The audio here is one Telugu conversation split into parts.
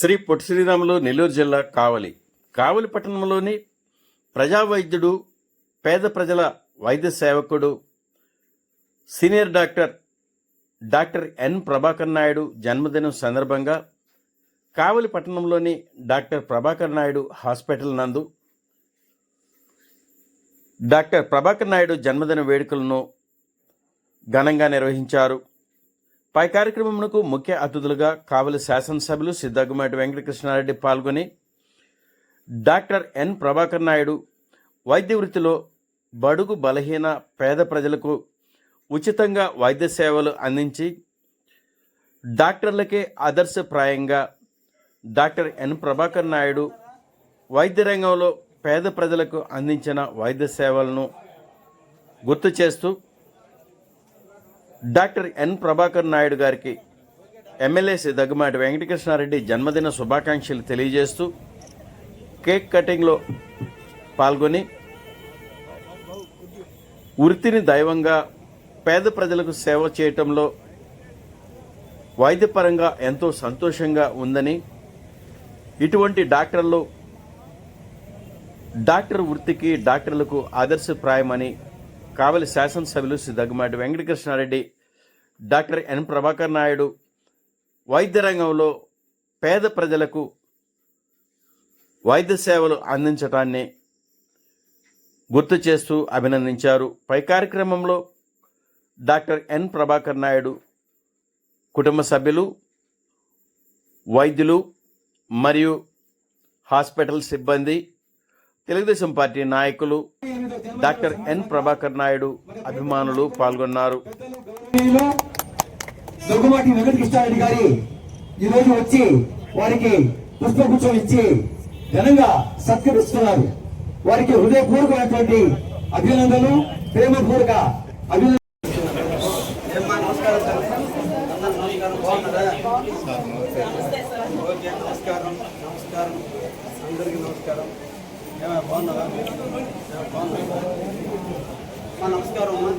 శ్రీ పొట్టి శ్రీరాములు నెల్లూరు జిల్లా కావలి. కావలి పట్టణంలోని ప్రజా వైద్యుడు పేద ప్రజల వైద్య సేవకుడు senior doctor doctor N Prabhakar Naidu జన్మదినం సందర్భంగా కావలి పట్టణంలోని డాక్టర్ ప్రభాకర్ నాయుడు హాస్పిటల్ నందు డాక్టర్ ప్రభాకర్ నాయుడు జన్మదిన వేడుకలను ఘనంగా నిర్వహించారు. పై కార్యక్రమంకు ముఖ్య అతిథులుగా కావలి శాసనసభ్యులు సిద్ధగుమాటి వెంకటకృష్ణారెడ్డి పాల్గొని డాక్టర్ ఎన్ ప్రభాకర్ నాయుడు వైద్య వృత్తిలో బడుగు బలహీన పేద ప్రజలకు ఉచితంగా వైద్య సేవలు అందించి డాక్టర్లకే ఆదర్శప్రాయంగా డాక్టర్ ఎన్ ప్రభాకర్ నాయుడు వైద్య రంగంలో పేద ప్రజలకు అందించిన వైద్య సేవలను గుర్తు చేస్తూ డాక్టర్ ఎన్ ప్రభాకర్ నాయుడు గారికి ఎమ్మెల్యే దగ్గమాటి వెంకటకృష్ణారెడ్డి జన్మదిన శుభాకాంక్షలు తెలియజేస్తూ కేక్ కటింగ్లో పాల్గొని వృత్తిని దైవంగా పేద ప్రజలకు సేవ చేయటంలో వైద్యపరంగా ఎంతో సంతోషంగా ఉందని ఇటువంటి డాక్టర్లు డాక్టర్ వృత్తికి డాక్టర్లకు ఆదర్శప్రాయమని కావలి శాసనసభ్యులు శ్రీ దగ్గమాటి వెంకటకృష్ణారెడ్డి డాక్టర్ ఎన్ ప్రభాకర్ నాయుడు వైద్య రంగంలో పేద ప్రజలకు వైద్య సేవలు అందించటాన్ని గుర్తు చేస్తూ అభినందించారు. పై కార్యక్రమంలో డాక్టర్ ఎన్ ప్రభాకర్ నాయుడు కుటుంబ సభ్యులు వైద్యులు మరియు హాస్పిటల్ సిబ్బంది తెలుగుదేశం పార్టీ నాయకులు డాక్టర్ ఎన్ ప్రభాకర్ నాయుడు అభిమానులు పాల్గొన్నారు. దగ్గుమాటి వెంకటకృష్ణారెడ్డి గారి వచ్చి వారికి పుష్పగుచ్చం ఇచ్చి ఘనంగా సత్కరిస్తున్నారు. వారికి హృదయపూర్వకమైనటువంటి అభినందనలు ప్రేమపూర్వక అభినందనలు. ఏమ్మా నమస్కారం. నమస్కారం. ఓకే నమస్కారం. నమస్కారం అందరికీ నమస్కారం. ఏమా బాగున్నారా ఏమా, బాగున్నారా అమ్మా నమస్కారం అమ్మా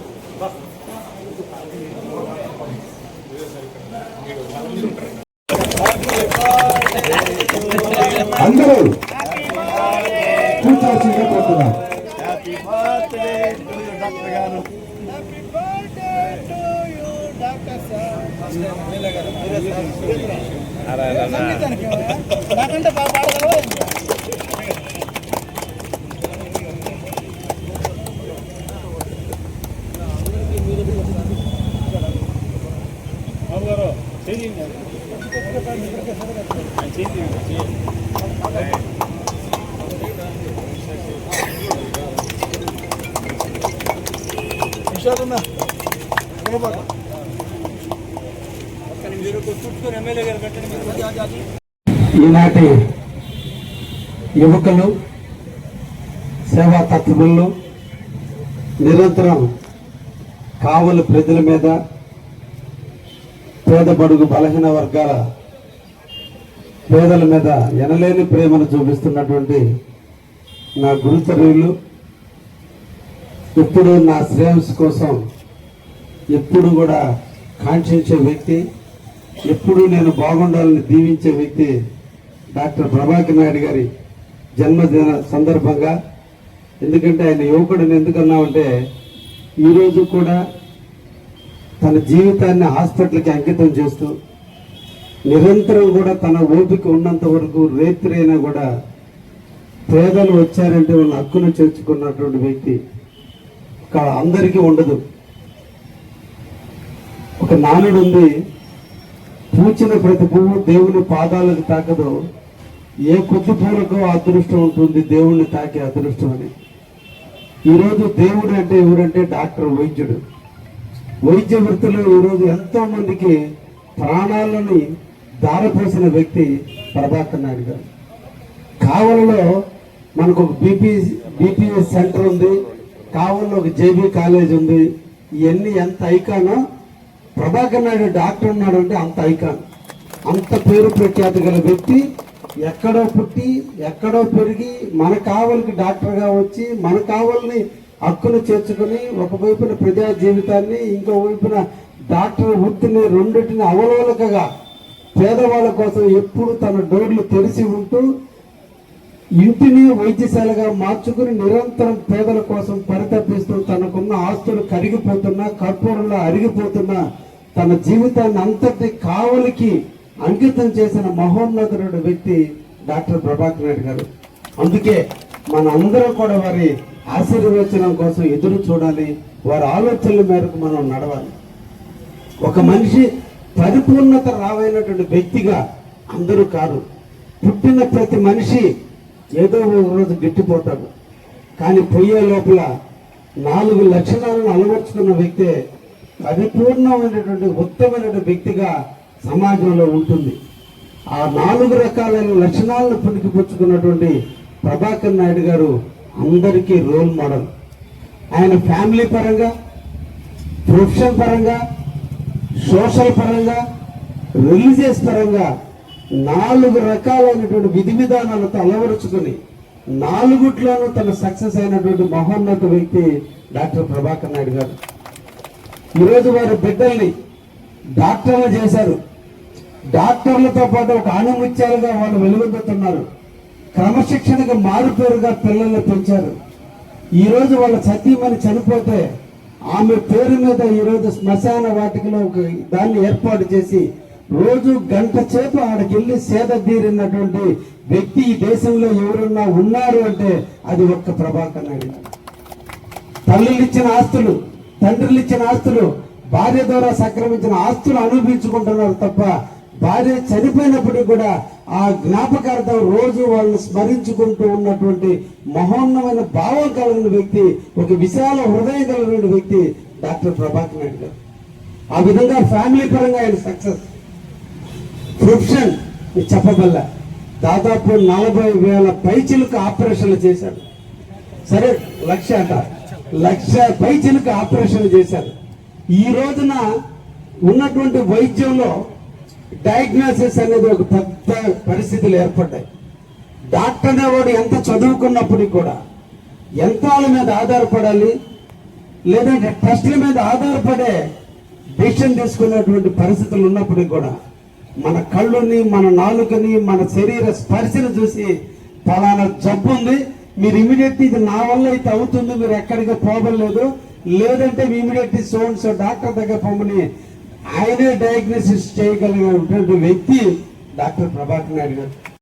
ఈనాటి యువకులు సేవా తత్వములు నిరంతరం కావలి ప్రజల మీద పేద బడుగు బలహీన వర్గాల పేదల మీద ఎనలేని ప్రేమను చూపిస్తున్నటువంటి నా గురుచర్యులు ఎప్పుడు నా శ్రేయస్ కోసం ఎప్పుడు కూడా కాంక్షించే వ్యక్తి ఎప్పుడు నేను బాగుండాలని దీవించే వ్యక్తి డాక్టర్ ప్రభాకర్ నాయుడు గారి జన్మదిన సందర్భంగా. ఎందుకంటే ఆయన యువకుడిని ఎందుకన్నామంటే ఈరోజు కూడా తన జీవితాన్ని హాస్పిటల్కి అంకితం చేస్తూ నిరంతరం కూడా తన ఓపిక ఉన్నంత వరకు రేత్రి అయినా కూడా పేదలు వచ్చారంటే వాళ్ళ హక్కును చేర్చుకున్నటువంటి వ్యక్తి అందరికీ ఉండదు. ఒక నానుడు ఉంది పూచిన ప్రతి పువ్వు దేవుని పాదాలకు తాకదు. ఏ కొద్ది పూలకు అదృష్టం ఉంటుంది దేవుణ్ణి తాకే అదృష్టం అని. ఈరోజు దేవుడు అంటే ఎవరంటే డాక్టర్ వైద్యుడు. వైద్య వృత్తిలో ఈరోజు ఎంతో మందికి ప్రాణాలని దారపోసిన వ్యక్తి ప్రభాకర్ నాయుడు గారు. కావలలో మనకు ఒక బీపీ బీపీఎస్ సెంటర్ ఉంది. కావల్లో ఒక జేబీ కాలేజ్ ఉంది. ఇవన్నీ ఎంత ఐకానో? ప్రభాకర్ నాయుడు డాక్టర్ ఉన్నాడు అంటే అంత ఐకాన్. అంత పేరు ప్రఖ్యాతి గల వ్యక్తి. ఎక్కడో పుట్టి ఎక్కడో పెరిగి మన కావలికి డాక్టర్గా వచ్చి మన కావల్ని హక్కును చేర్చుకొని ఒకవైపున ప్రజా జీవితాన్ని ఇంకో వైపున డాక్టర్ వృత్తిని రెండింటిని అవలోలకగా పేదవాళ్ళ కోసం ఎప్పుడు తన డోర్లు తెరిచి ఉంటూ ఇంటిని వైద్యశాలగా మార్చుకుని నిరంతరం పేదల కోసం పరితపిస్తూ తనకున్న ఆస్తులు కరిగిపోతున్నా కర్పూరంలో అరిగిపోతున్నా తన జీవితాన్ని అంతటి కావలికి అంకితం చేసిన మహోన్నతుడు వ్యక్తి డాక్టర్ ప్రభాకర్ నాయుడు గారు. అందుకే మన అందరం కూడా వారి ఆశీర్వచనం కోసం ఎదురు చూడాలి. వారి ఆలోచనల మేరకు మనం నడవాలి. ఒక మనిషి పరిపూర్ణత రావైనటువంటి వ్యక్తిగా అందరూ కాదు పుట్టిన ప్రతి మనిషి ఏదో ఒక రోజు గట్టిపోతాడు. కానీ పొయ్యే లోపల నాలుగు లక్షణాలను అలవర్చుకున్న వ్యక్తే పరిపూర్ణమైనటువంటి ఉత్తమమైనటువంటి వ్యక్తిగా సమాజంలో ఉంటుంది. ఆ నాలుగు రకాలైన లక్షణాలను పుణికిపుచ్చుకున్నటువంటి ప్రభాకర్ నాయుడు గారు అందరికీ రోల్ మోడల్. ఆయన ఫ్యామిలీ పరంగా ప్రొఫెషన్ పరంగా సోషల్ పరంగా రిలీజియస్ పరంగా నాలుగు రకాలైనటువంటి విధి విధానాలతో అలవరుచుకుని నాలుగుట్లోనూ తన సక్సెస్ అయినటువంటి మహోన్నత వ్యక్తి డాక్టర్ ప్రభాకర్ నాయుడు గారు. ఈరోజు వారి బిడ్డల్ని డాక్టర్లు చేశారు. డాక్టర్లతో పాటు ఒక ఆణిముత్యాలుగా వాళ్ళు వెలుగొందుతున్నారు. క్రమశిక్షణగా మారుపేరుగా పిల్లల్ని పెంచారు. ఈరోజు వాళ్ళ సతీమణి చనిపోతే ఆమె పేరు మీద ఈ రోజు శ్మశాన వాటికలో ఒక దాన్ని ఏర్పాటు చేసి రోజు గంట చేపు ఆడకెళ్ళి సేదీరినటువంటి సేద తీరినటువంటి వ్యక్తి ఈ దేశంలో ఎవరన్నా ఉన్నారు అంటే అది ఒక్క ప్రభాకర్ నాయుడు తల్లులు ఇచ్చిన ఆస్తులు తండ్రులు ఇచ్చిన ఆస్తులు భార్య ద్వారా సంక్రమించిన ఆస్తులు అనుభవించుకుంటున్నారు తప్ప భార్య చనిపోయినప్పటికీ కూడా ఆ జ్ఞాపకార్థం రోజు వాళ్ళని స్మరించుకుంటూ ఉన్నటువంటి మహోన్నమైన భావం కలిగిన వ్యక్తి ఒక విశాల హృదయం కలిగిన వ్యక్తి డాక్టర్ ప్రభాకర్ నాయుడు గారు. ఆ విధంగా ఫ్యామిలీ పరంగా ఆయన సక్సెస్. ప్రొఫెషన్ చెప్పబల్ల. దాదాపు నలభై వేల పైచిలకు ఆపరేషన్లు చేశాడు సరే లక్ష అంట. లక్ష పైచిలకు ఆపరేషన్లు చేశారు. ఈ రోజున ఉన్నటువంటి వైద్యంలో డయాగ్నోసిస్ అనేది ఒక పెద్ద పరిస్థితులు ఏర్పడ్డాయి. డాక్టర్ అనేవాడు ఎంత చదువుకున్నప్పటికీ కూడా యంత్రాల మీద ఆధారపడాలి లేదంటే టెస్టుల మీద ఆధారపడే డిసిషన్ తీసుకునేటువంటి పరిస్థితులు ఉన్నప్పటికీ కూడా మన కళ్ళుని మన నాలుకని మన శరీర స్పర్శను చూసి పలానా జబ్బు ఉంది. మీరు ఇమీడియట్ ఇది నా వల్ల అయితే అవుతుంది మీరు ఎక్కడికి పోవలేదు లేదంటే ఇమీడియట్ సోన్స్ డాక్టర్ దగ్గర పొమ్మని ఆయనే డయాగ్నోసిస్ చేయగలిగినటువంటి వ్యక్తి డాక్టర్ ప్రభాకర్ నాయుడు గారు.